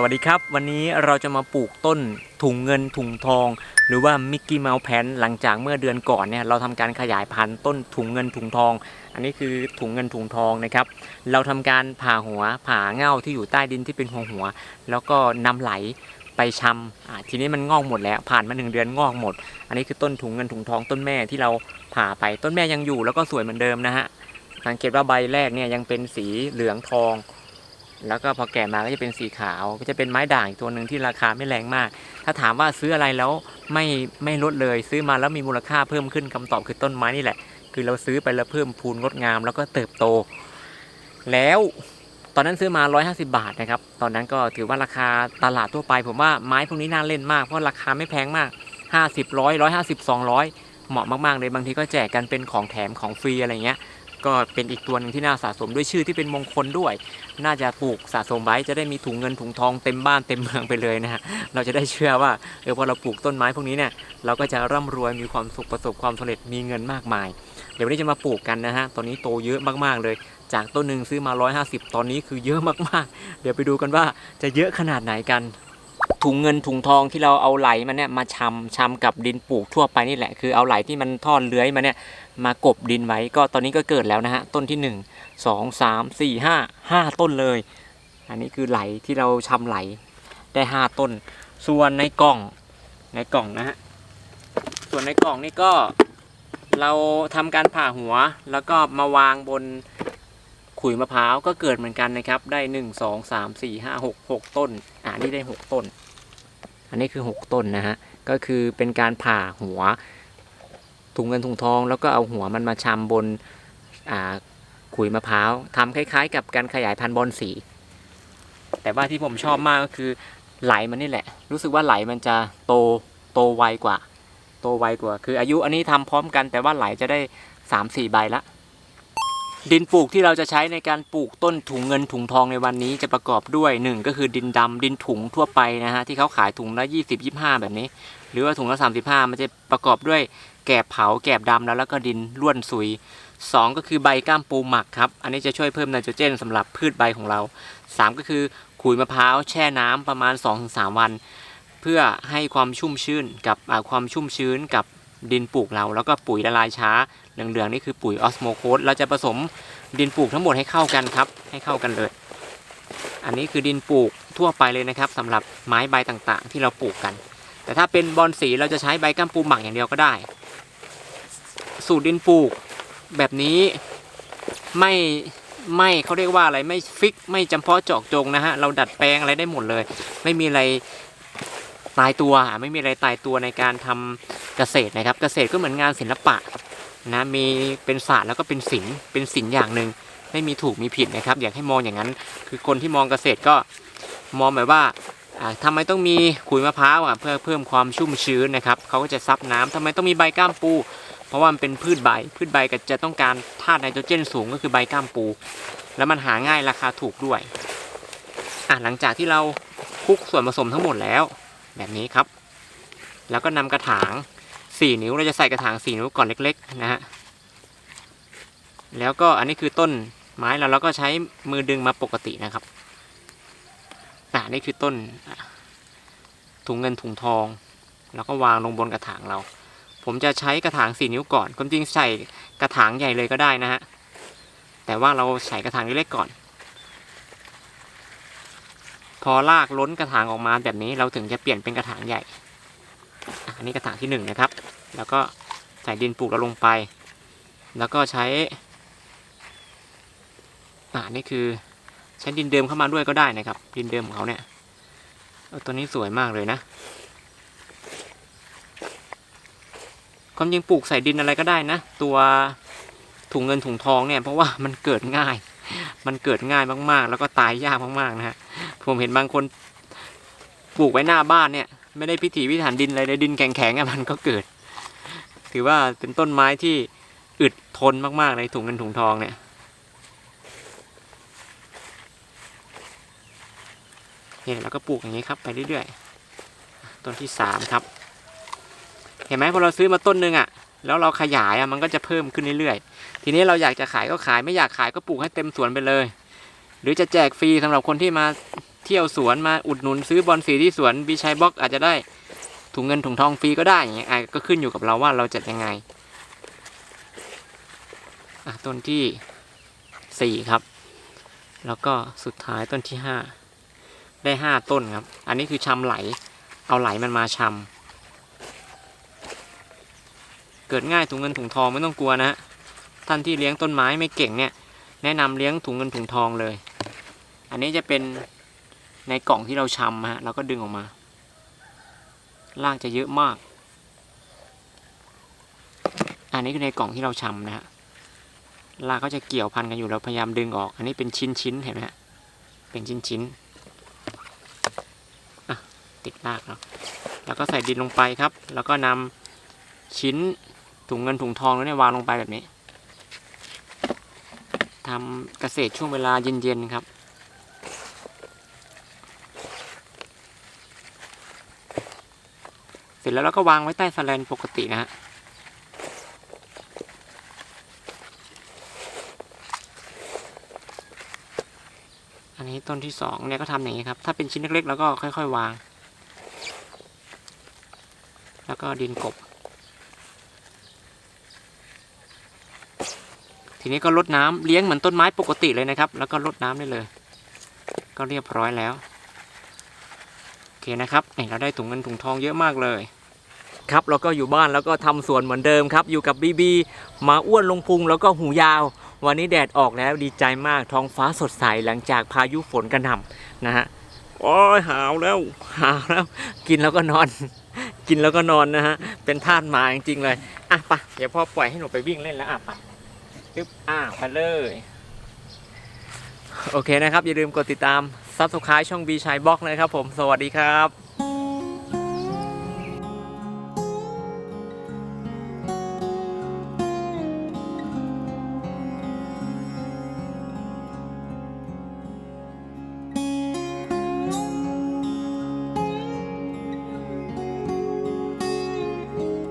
สวัสดีครับ วันนี้เราจะมาปลูกต้นถุงเงินถุงทอง หรือว่ามิกกี้เมาส์แพนหลังจากเมื่อเดือนก่อนเนี่ยเราทำการขยายพันธุ์ต้นถุงเงินถุงทอง อันนี้คือถุงเงินถุงทองนะครับ เราทำการผ่าหัวผ่าเง่าที่อยู่ใต้ดินที่เป็นหัวหัว แล้วก็นำไหลไปชำทีนี้มันงอกหมดแล้วผ่านมาหนึ่งเดือนงอกหมด อันนี้คือต้นถุงเงินถุงทองต้นแม่ที่เราผ่าไปต้นแม่ยังอยู่แล้วก็สวยเหมือนเดิมนะฮะสังเกตว่าใบแรกเนี่ยยังเป็นสีเหลืองทอง แล้วก็พอแก่มาก็จะเป็นสีขาว ก็จะเป็นไม้ด่างอีกตัวหนึ่งที่ราคาไม่แรงมาก ถ้าถามว่าซื้ออะไรแล้วไม่ไม่ลดเลย ซื้อมาแล้วมีมูลค่าเพิ่มขึ้นคำตอบคือต้นไม้นี่แหละ คือเราซื้อไปแล้วเพิ่มพูนงดงาม แล้วก็เติบโต แล้วตอนนั้นซื้อมา 150 บาทนะครับ ตอนนั้นก็ถือว่าราคาตลาดทั่วไป ผมว่าไม้พวกนี้น่าเล่นมาก เพราะราคาไม่แพงมาก 50 100 150 200 เหมาะมากๆเลย บางทีก็แจกกันเป็นของแถมของฟรีอะไรเงี้ย ก็เป็นอีกตัวหนึ่งที่น่าสะสมด้วยชื่อที่เป็นมงคลด้วย น่าจะปลูกสะสมไว้จะได้มีถุงเงินถุงทองเต็มบ้านเต็มเมืองไปเลยนะฮะเราจะได้เชื่อว่าเออพอเราปลูกต้นไม้พวกนี้เนี่ยเราก็จะร่ำรวยมีความสุขประสบความสำเร็จมีเงินมากมาย เดี๋ยววันนี้จะมาปลูกกันนะฮะตอนนี้โตเยอะมากๆเลย จากต้นหนึ่งซื้อมา 150 ตอนนี้คือเยอะมากๆ เดี๋ยวไปดูกันว่าจะเยอะขนาดไหนกัน ถุงเงินถุงทองที่เราเอาไหลมันเนี่ยมาชำชำกับดินปลูกทั่วไปนี่แหละคือเอาไหลที่มันทอดเลื้อยมาเนี่ยมากบดินไว้ก็ตอนนี้ก็เกิดแล้วนะฮะต้นที่หนึ่งสองสามสี่ห้าห้าต้นเลย อันนี้คือไหลที่เราชำไหลได้ห้าต้น ส่วนในกล่องในกล่องนะฮะส่วนในกล่องนี่ก็เราทำการผ่าหัวแล้วก็มาวางบน ขุยมะพร้าวก็เกิดเหมือนกันนะครับ ได้หนึ่งสองสามสี่ห้าหกหกต้นอ่านี่ได้หกต้น อันนี้คือหกต้นนะฮะก็คือเป็นการผ่าหัวถุงเงินถุงทอง แล้วก็เอาหัวมันมาชำบนอ่าขุยมะพร้าวทำคล้าย ๆ กับการขยายพันธุ์บอนสี แต่ว่าที่ผมชอบมากก็คือไหลมันนี่แหละ รู้สึกว่าไหลมันจะโตโตไวกว่า โตไวกว่า คืออายุอันนี้ทำพร้อมกันแต่ว่าไหลจะได้สามสี่ใบละ ดินปลูกที่เราจะใช้ในการปลูกต้นถุงเงินถุงทองในวันนี้จะประกอบด้วยหนึ่งก็คือดินดำดินถุงทั่วไปนะฮะที่เขาขายถุงละยี่สิบยี่ห้าแบบนี้ หรือว่าถุงละสามสิบห้ามันจะประกอบด้วยแกบเผาแกบดำแล้วแล้วก็ดินร่วนซุยสองก็คือใบก้ามปูหมักครับ อันนี้จะช่วยเพิ่มไนโตรเจนสำหรับพืชใบของเราสามก็คือขุยมะพร้าวแช่น้ำประมาณ 2-3 วัน เพื่อให้ความชุ่มชื้นกับความชุ่มชื้นกับดินปลูกเรา แล้วก็ปุ๋ยละลายช้า เหลืองๆนี่คือปุ๋ยออสโมโคสเราจะผสมดินปลูกทั้งหมดให้เข้ากันครับ ให้เข้ากันเลย อันนี้คือดินปลูกทั่วไปเลยนะครับสำหรับไม้ใบต่างๆ ที่เราปลูกกัน แต่ถ้าเป็นบอนสีเราจะใช้ใบก้ามปูหมักอย่างเดียวก็ได้ สูตรดินปลูกแบบนี้ไม่ไม่เขาเรียกว่าอะไรไม่ฟิกไม่จำเพาะเจาะจงนะฮะเราดัดแปลงอะไรได้หมดเลย ไม่มีอะไรตายตัวอะไม่มีอะไรตายตัวในการทำเกษตรนะครับ เกษตรก็เหมือนงานศิลปะ นะมีเป็นศาสตร์แล้วก็เป็นศิลป์เป็นศิลป์อย่างหนึ่งไม่มีถูกมีผิดนะครับ อยากให้มองอย่างนั้น คือคนที่มองเกษตรก็มองแบบว่าอ่าทำไมต้องมีขุยมะพร้าวอะเพื่อเพิ่มความชุ่มชื้นนะครับเขาก็จะซับน้ำทำไมต้องมีใบก้ามปู เพราะว่ามันเป็นพืชใบ พืชใบก็จะต้องการธาตุไนโตรเจนสูงก็คือใบก้ามปู แล้วมันหาง่ายราคาถูกด้วยอะหลังจากที่เราคลุกส่วนผสมทั้งหมดแล้ว แบบนี้ครับ แล้วก็นำกระถาง 4นิ้วเราจะใส่กระถาง4นิ้วก่อนเล็ก ๆ นะฮะแล้วก็อันนี้คือต้นไม้แล้วเราก็ใช้มือดึงมาปกตินะครับอ่านี่คือต้นถุงเงินถุงทอง แล้วก็วางลงบนกระถางเรา ผมจะใช้กระถาง4นิ้วก่อนความจริงใส่กระถางใหญ่เลยก็ได้นะฮะแต่ว่าเราใส่กระถางเล็กๆก่อน พอลากล้นกระถางออกมาแบบนี้เราถึงจะเปลี่ยนเป็นกระถางใหญ่ อันนี้กระถางที่หนึ่งนะครับ แล้วก็ใส่ดินปลูกเราลงไป แล้วก็ใช้อ่านี่คือใช้ดินเดิมเข้ามาด้วยก็ได้นะครับ ดินเดิมของเขาเนี่ยตัวนี้สวยมากเลยนะความจริงปลูกใส่ดินอะไรก็ได้นะ ตัวถุงเงินถุงทองเนี่ยเพราะว่ามันเกิดง่าย มันเกิดง่ายมากๆ แล้วก็ตายยากมากๆนะฮะผมเห็นบางคนปลูกไว้หน้าบ้านเนี่ย ไม่ได้พิถีพิถันดินอะไรเลยดินแข็งๆอะมันก็เกิด ถือว่าเป็นต้นไม้ที่อึดทนมากๆเลยถุงเงินถุงทองเนี่ยเนี่ยเราก็ปลูกอย่างนี้ครับไปเรื่อยๆ ต้นที่สามครับ เห็นไหมพอเราซื้อมาต้นหนึ่งอะ่ะ แล้วเราขยายอะ่ะมันก็จะเพิ่มขึ้นเรื่อยๆ ทีนี้เราอยากจะขายก็ขายไม่อยากขายก็ปลูกให้เต็มสวนไปเลย หรือจะแจกฟรีสำหรับคนที่มา เที่ยวสวนมาอุดหนุนซื้อบอลสีที่สวนบีชัยบล็อกอาจจะได้ถุงเงินถุงทองฟรีก็ได้อย่างเงี้ยอะก็ขึ้นอยู่กับเราว่าเราจะยังไงอะต้นที่สี่ครับ แล้วก็สุดท้ายต้นที่ห้าได้ห้าต้นครับ อันนี้คือชำไหล เอาไหลมันมาชำเกิดง่ายถุงเงินถุงทองไม่ต้องกลัวนะฮะท่านที่เลี้ยงต้นไม้ไม่เก่งเนี่ยแนะนำเลี้ยงถุงเงินถุงทองเลย อันนี้จะเป็น ในกล่องที่เราชำฮะเราก็ดึงออกมารากจะเยอะมาก อันนี้คือในกล่องที่เราชำนะฮะรากก็จะเกี่ยวพันกันอยู่เราพยายามดึงออก อันนี้เป็นชิ้นชิ้นๆเห็นไหมฮะเป็นชิ้นชิ้นๆติดรากเนาะแล้วก็ใส่ดินลงไปครับ แล้วก็นำชิ้นถุงเงินถุงทองนั้นเนี่ยวางลงไปแบบนี้ทำเกษตรช่วงเวลาเย็นๆครับ เส ร็จแล้วเราก็วางไว้ใต้สแลนปกตินะฮะอันนี้ต้นที่สองเนี่ยก็ทำอย่างนี้ครับ ถ้าเป็นชิ้นเล็กๆ แล้วก็ค่อยๆ วาง แล้วก็ดินกบ ทีนี้ก็รดน้ำเลี้ยงเหมือนต้นไม้ปกติเลยนะครับ แล้วก็รดน้ำได้เลย ก็เรียบร้อยแล้ว โอเคนะครับนี่เราได้ถุงเงินถุงทองเยอะมากเลย ครับเราก็อยู่บ้านแล้วก็ทำสวนเหมือนเดิมครับ อยู่กับบีบีมาอ้วนลงพุงแล้วก็หูยาว วันนี้แดดออกแล้วดีใจมากท้องฟ้าสดใสหลังจากพายุฝนกระหน่ำนะฮะโอ้ยหาวแล้วหาวแล้ว กินแล้วก็นอน กินแล้วก็นอนนะฮะเป็นทาสหมาจริงๆเลยอะไปะเดี๋ยวพ่อปล่อยให้หนูไปวิ่งเล่นแล้วอะไปปึ๊บอะไปเลยโอเคนะครับ อย่าลืมกดติดตามซับสไครต์ช่องบีชัยบล็อกนะครับผมสวัสดีครับ